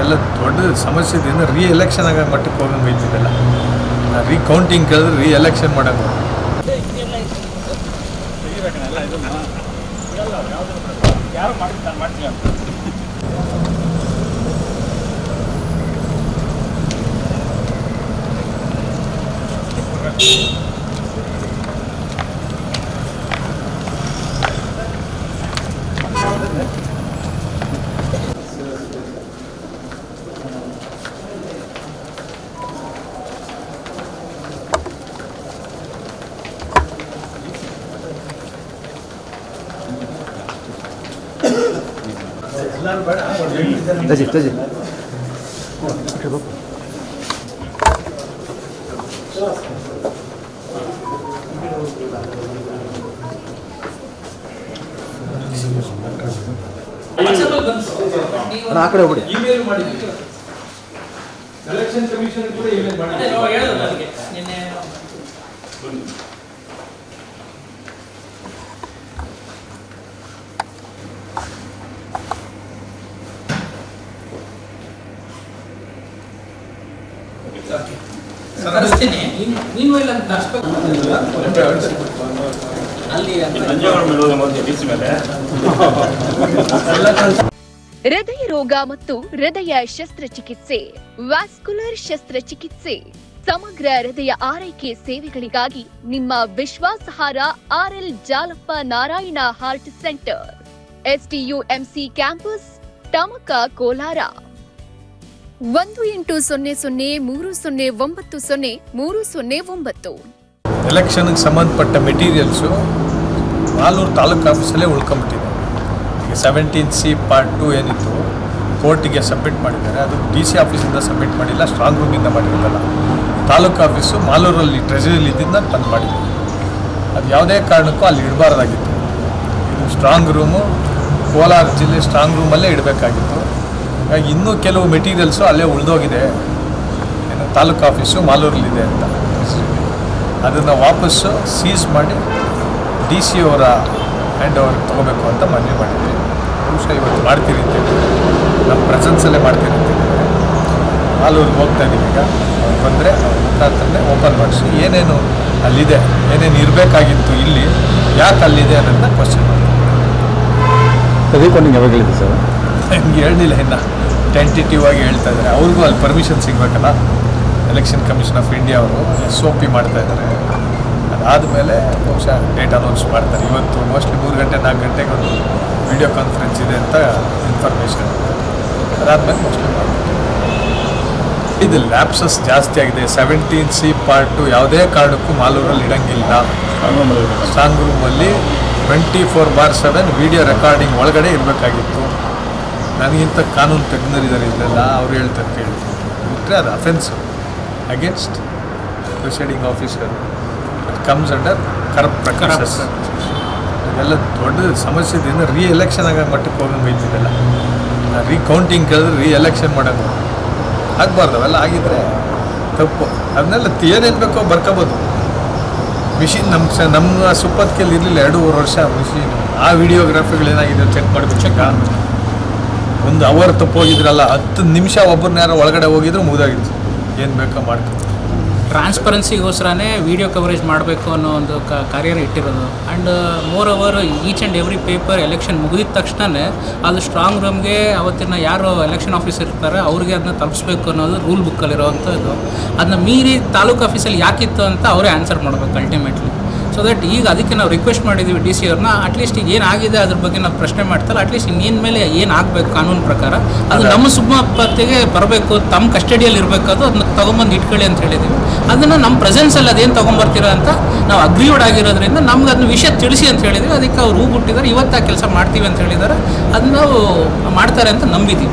ಇದೆಲ್ಲ ದೊಡ್ಡ ಸಮಸ್ಯೆ ಇದೆ ಇನ್ನು ರೀ ಎಲೆಕ್ಷನ್ ಆಗೋ ಮಟ್ಟಕ್ಕೆ ಹೋಗಂಗೆ ಐತಿದೆಲ್ಲ ರೀ ಕೌಂಟಿಂಗ್ ಕೇಳಿದ್ರೆ ರೀ ಎಲೆಕ್ಷನ್ ಮಾಡೋದು ತಜಿ ತಜಿ ಅಣ್ಣ ಆ ಕಡೆ ಹೋಗ್ಬಿಡಿ ಇಮೇಲ್ ಮಾಡಿದ್ವಿ ಎಲೆಕ್ಷನ್ ಕಮಿಷನ್ ಕೂಡ ಇಮೇಲ್ ಮಾಡಿದ್ವಿ ಕಳಿಸ್ತೀನಿ ನೀನು ಇಲ್ಲ ಅಂತ ತರಿಸ್ಬೇಕು ಅಲ್ಲಿ ಹೃದಯ ರೋಗ ಮತ್ತು ಹೃದಯ ಶಸ್ತ್ರಚಿಕಿತ್ಸೆ ವ್ಯಾಸ್ಕುಲರ್ ಶಸ್ತ್ರಚಿಕಿತ್ಸೆ ಸಮಗ್ರ ಹೃದಯ ಆರೈಕೆ ಸೇವೆಗಳಿಗಾಗಿ ನಿಮ್ಮ ವಿಶ್ವಾಸಹಾರ R L Jalappa Narayana heart centre SDUMC campus Tamaka Kolar. ಒಂದು ಎಂಟು ಸೊನ್ನೆ ಸೊನ್ನೆ ಮೂರು ಸೊನ್ನೆ ಒಂಬತ್ತು ಸೊನ್ನೆ ಮೂರು ಸೊನ್ನೆ ಒಂಬತ್ತು. ಎಲೆಕ್ಷನ್ಗೆ ಸಂಬಂಧಪಟ್ಟ ಮೆಟೀರಿಯಲ್ಸು ಮಾಲೂರು ತಾಲೂಕು ಆಫೀಸಲ್ಲೇ ಉಳ್ಕೊಂಬಿಟ್ಟಿದೆ. ಈಗ ಸೆವೆಂಟೀನ್ ಸಿ ಪಾರ್ಟ್ ಟು ಏನಿತ್ತು ಕೋರ್ಟಿಗೆ ಸಬ್ಮಿಟ್ ಮಾಡಿದ್ದಾರೆ. ಅದು ಡಿ ಸಿ ಆಫೀಸಿಂದ ಸಬ್ಮಿಟ್ ಮಾಡಿಲ್ಲ ಸ್ಟ್ರಾಂಗ್ ರೂಮಿಂದ ಮಾಡಿರೋದಲ್ಲ. ತಾಲೂಕು ಆಫೀಸು ಮಾಲೂರಲ್ಲಿ ಟ್ರೆಜರಿಲಿ ಇದ್ದಿದ್ದನ್ನ ತಂದು ಮಾಡಿದೆ ಅದು ಯಾವುದೇ ಕಾರಣಕ್ಕೂ ಅಲ್ಲಿ ಇಡಬಾರ್ದಾಗಿತ್ತು. ಇದು ಸ್ಟ್ರಾಂಗ್ ರೂಮು ಕೋಲಾರ ಜಿಲ್ಲೆ ಸ್ಟ್ರಾಂಗ್ ರೂಮಲ್ಲೇ ಇಡಬೇಕಾಗಿತ್ತು. ಹಾಗಾಗಿ ಇನ್ನೂ ಕೆಲವು ಮೆಟೀರಿಯಲ್ಸು ಅಲ್ಲೇ ಉಳಿದೋಗಿದೆ. ಏನು ತಾಲೂಕು ಆಫೀಸು ಮಾಲೂರಲ್ಲಿದೆ ಅಂತ. ಅದನ್ನು ವಾಪಸ್ಸು ಸೀಸ್ ಮಾಡಿ ಡಿ ಸಿ ಅವರ ಹ್ಯಾಂಡ್ ಓವರ್ ತೊಗೋಬೇಕು ಅಂತ ಮನವಿ ಮಾಡಿದ್ವಿ. ಬಹುಶಃ ಇವತ್ತು ಮಾಡ್ತೀರಿ ಅಂತ. ನಮ್ಮ ಪ್ರೆಸೆನ್ಸಲ್ಲೇ ಮಾಡ್ತೀರಿ ಅಂತ ಮಾಲೂರಿಗೆ ಹೋಗ್ತಾ ಇದ್ದೀವಿ ಈಗ. ಬಂದರೆ ಮುಖಾಂತರನೇ ಓಪನ್ ಮಾಡಿಸಿ ಏನೇನು ಅಲ್ಲಿದೆ ಏನೇನು ಇರಬೇಕಾಗಿತ್ತು ಇಲ್ಲಿ ಯಾಕೆ ಅಲ್ಲಿದೆ ಅನ್ನೋದನ್ನ ಕ್ವಶನ್ ಮಾಡ್ತೀವಿ ಯಾವಾಗ ಹೇಳಿದ್ದೆ ಸರ್? ನಿಮ್ಗೆ ಹೇಳಿಲ್ಲ ಇನ್ನು. ಟೆಂಟೇಟಿವ್ ಆಗಿ ಹೇಳ್ತಾ ಇದ್ದಾರೆ. ಅವ್ರಿಗೂ ಅಲ್ಲಿ ಪರ್ಮಿಷನ್ ಸಿಗಬೇಕಲ್ಲ? ಎಲೆಕ್ಷನ್ ಕಮಿಷನ್ ಆಫ್ ಇಂಡಿಯಾ ಅವರು ಎಸ್ ಒ ಪಿ ಮಾಡ್ತಾ ಇದ್ದಾರೆ. ಅದಾದಮೇಲೆ ಬಹುಶಃ ಡೇಟ್ ಅನೌನ್ಸ್ ಮಾಡ್ತಾರೆ. ಇವತ್ತು ಮೋಸ್ಟ್ಲಿ ಮೂರು ಗಂಟೆ ನಾಲ್ಕು ಗಂಟೆಗೆ ಒಂದು ವಿಡಿಯೋ ಕಾನ್ಫರೆನ್ಸ್ ಇದೆ ಅಂತ ಇನ್ಫಾರ್ಮೇಷನ್ ಅದಾದಮೇಲೆ ಮೋಸ್ಟ್ಲಿ ಮಾಡ್ತಾರೆ. ಇದು ಲ್ಯಾಪ್ಸಸ್ ಜಾಸ್ತಿ ಆಗಿದೆ. ಸೆವೆಂಟೀನ್ ಸಿ ಪಾರ್ಟು ಯಾವುದೇ ಕಾರಣಕ್ಕೂ ಮಾಲೂರಲ್ಲಿ ಇಡಂಗಿಲ್ಲ. ಸ್ಟ್ರಾಂಗ್ ರೂಮಲ್ಲಿ twenty four bar seven video recording ಒಳಗಡೆ ಇರಬೇಕಾಗಿತ್ತು. ನನಗಿಂತ ಕಾನೂನು ತಜ್ಞರಿದ್ದಾರೆ ಇದೆಲ್ಲ ಅವ್ರು ಹೇಳ್ತಾರೆ ಕೇಳಿ. ಬಿಟ್ಟರೆ ಅದು offence against presiding officer comes under corrupt ಪ್ರಕಾರ ಇದೆಲ್ಲ ದೊಡ್ಡ ಸಮಸ್ಯೆ ಇದೆಯಿಂದ ರೀ ಎಲೆಕ್ಷನ್ ಆಗೋ ಮಟ್ಟಕ್ಕೆ ಹೋಗಂಗೆ ಬೈತಿದ್ದೆಲ್ಲ ರೀ ಕೌಂಟಿಂಗ್ ಕೇಳಿದ್ರೆ ರೀ ಎಲೆಕ್ಷನ್ ಮಾಡೋದು. ಆಗಬಾರ್ದು. ಅವೆಲ್ಲ ಆಗಿದ್ರೆ ತಪ್ಪು. ಅದನ್ನೆಲ್ಲ ಏನೇನು ಬೇಕೋ ಬರ್ಕೋಬೋದು. ಮಿಷಿನ್ ನಮ್ಮ ಸ, ನಮ್ಮ ಸುಪ್ಪತ್ತಿಗೆಲ್ಲಿ ಇರಲಿಲ್ಲ. ಎರಡೂವರೆ ವರ್ಷ ಮಿಷಿನ್ ಆ ವಿಡಿಯೋಗ್ರಾಫಿಗಳು ಏನಾಗಿದೆ ಚೆಕ್ ಮಾಡಬೇಕು ಚೆಕ್ ಒಂದು ಅವರ್ ತಪ್ಪೋಗಿದ್ರಲ್ಲ, ಹತ್ತು ನಿಮಿಷ ಒಬ್ಬರನ್ನ ಯಾರೋ ಒಳಗಡೆ ಹೋಗಿದ್ರು ಮುಗಿದಾಗಿತ್ತು. ಏನು ಬೇಕೋ ಮಾಡ್ಕೊ. ಟ್ರಾನ್ಸ್ಪರೆನ್ಸಿಗೋಸ್ಕರನೇ ವಿಡಿಯೋ ಕವರೇಜ್ ಮಾಡಬೇಕು ಅನ್ನೋ ಒಂದು ಕಾರ್ಯನ ಇಟ್ಟಿರೋದು. And moreover each and every paper election ಮುಗಿದ ತಕ್ಷಣವೇ ಅದು ಸ್ಟ್ರಾಂಗ್ ರೂಮ್ಗೆ ಅವತ್ತಿನ ಯಾರು ಎಲೆಕ್ಷನ್ ಆಫೀಸರ್ ಇರ್ತಾರೆ, ಅವ್ರಿಗೆ ಅದನ್ನ ತಲುಪಿಸ್ಬೇಕು ಅನ್ನೋದು ರೂಲ್ ಬುಕ್ಕಲ್ಲಿರೋವಂಥದ್ದು ಅದನ್ನ ಮೀರಿ ತಾಲೂಕು ಆಫೀಸಲ್ಲಿ ಯಾಕಿತ್ತು ಅಂತ ಅವರೇ ಆನ್ಸರ್ ಮಾಡಬೇಕು ಅಲ್ಟಿಮೇಟ್ಲಿ ಸೊ ದಟ್ ಈಗ ಅದಕ್ಕೆ ನಾವು ರಿಕ್ವೆಸ್ಟ್ ಮಾಡಿದ್ದೀವಿ ಡಿ ಸಿ ಅವ್ರನ್ನ ಅಟ್ಲೀಸ್ಟ್ ಈಗ ಏನಾಗಿದೆ ಅದ್ರ ಬಗ್ಗೆ ನಾವು ಪ್ರಶ್ನೆ ಮಾಡ್ತಾರೆ ಅಟ್ಲೀಸ್ಟ್ ಇನ್ನೇನು ಮೇಲೆ ಏನು ಆಗಬೇಕು ಕಾನೂನು ಪ್ರಕಾರ? ಅದು ನಮ್ಮ ಸುಮ್ಮಪತ್ತಿಗೆ ಬರಬೇಕು ತಮ್ಮ ಕಸ್ಟಡಿಯಲ್ಲಿ ಇರಬೇಕು ಅದು ಅದನ್ನ ತೊಗೊಂಬಂದು ಇಟ್ಕೊಳ್ಳಿ ಅಂತ ಹೇಳಿದ್ದೀವಿ ಅದನ್ನು ನಮ್ಮ ಪ್ರೆಸೆನ್ಸಲ್ಲಿ ಅದೇನು ತೊಗೊಂಬರ್ತೀರಾ ಅಂತ ನಾವು ಅಗ್ರೀವ್ಡ್ ಆಗಿರೋದ್ರಿಂದ ನಮ್ಗೆ ಅದನ್ನ ವಿಷಯ ತಿಳಿಸಿ ಅಂತ ಹೇಳಿದ್ವಿ. ಅದಕ್ಕೆ ಅವ್ರು ಹೂ ಬಿಟ್ಟಿದ್ದಾರೆ ಇವತ್ತು ಆ ಕೆಲಸ ಮಾಡ್ತೀವಿ ಅಂತ ಹೇಳಿದ್ದಾರೆ. ಅದನ್ನ ನಾವು ಮಾಡ್ತಾರೆ ಅಂತ ನಂಬಿದ್ದೀವಿ